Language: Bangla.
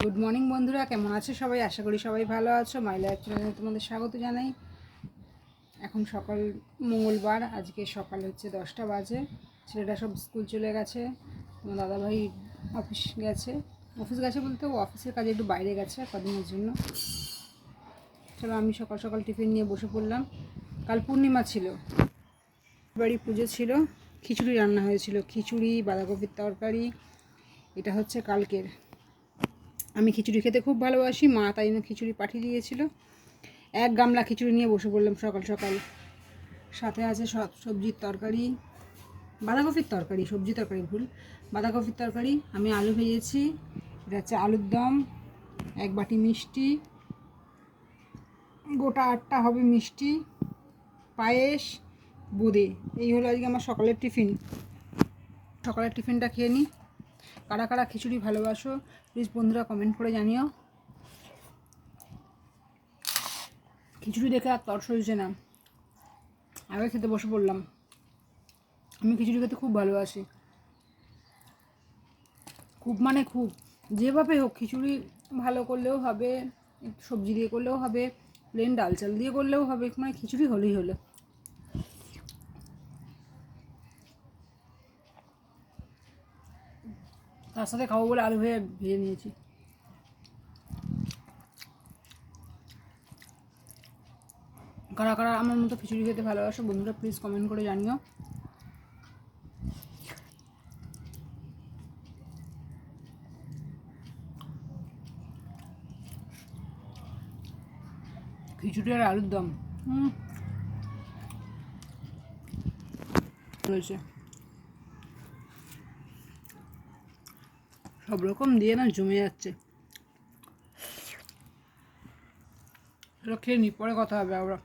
গুড মর্নিং বন্ধুরা। কেমন আছো সবাই? আশা করি সবাই ভালো আছো। মাইলা চ্যানেলে তোমাদের স্বাগত জানাই। এখন সকাল, মঙ্গলবার। আজকে সকাল হচ্ছে দশটা বাজে। ছেলেটা সব স্কুল চলে গেছে। তোমার দাদাভাই অফিস গেছে। অফিস গেছে বলতে ও অফিসের কাজে একটু বাইরে গেছে কদিনের জন্য। চলো, আমি সকাল সকাল টিফিন নিয়ে বসে পড়লাম। কাল পূর্ণিমা ছিল। বাড়ি পুজো ছিল। খিচুড়ি রান্না হয়েছিল। খিচুড়ি, বাঁধাকপির তরকারি। এটা হচ্ছে কালকের। আমি খিচুড়ি খেতে খুব ভালোবাসি, মা তাই জন্য খিচুড়ি পাঠিয়ে দিয়েছিল। এক গামলা খিচুড়ি নিয়ে বসে পড়লাম সকাল সকাল। সাথে আছে সব সবজির তরকারি, বাঁধাকপির তরকারি, সবজি তরকারি ভুল, বাঁধাকপির তরকারি, আমি আলু ভেজেছি, এটা হচ্ছে আলুর দম, এক বাটি মিষ্টি, গোটা আটটা হবে মিষ্টি, পায়েস, বোঁদে। এই হলো আজকে আমার সকালের টিফিন। সকালের টিফিনটা খেয়ে নিই। কারা কারা খিচুড়ি ভালোবাসো প্লিজ বন্ধুরা কমেন্ট করে জানিও। খিচুড়ি দেখে আর তর সইছে না। আগে খেতে বসে পড়লাম। আমি খিচুড়ি খেতে খুব ভালোবাসি। খুব মানে খুব। যেভাবে হোক খিচুড়ি ভালো করলেও হবে, সবজি দিয়ে করলেও হবে প্লেন ডাল চাল দিয়ে করলেও হবে মানে খিচুড়ি হলেই হলো। তার সাথে খাব বলে আলু ভেজে ভেজে নিয়েছি। কারা কারা আমার মতো খিচুড়ি খেতে ভালোবাসো, বন্ধুরা প্লিজ কমেন্ট করে জানিও। খিচুড়ি আর আলুর দম। হুম। রয়েছে সব রকম দিয়ে না জমে যাচ্ছে। এটা খেয়ে নি পরে কথা হবে আমরা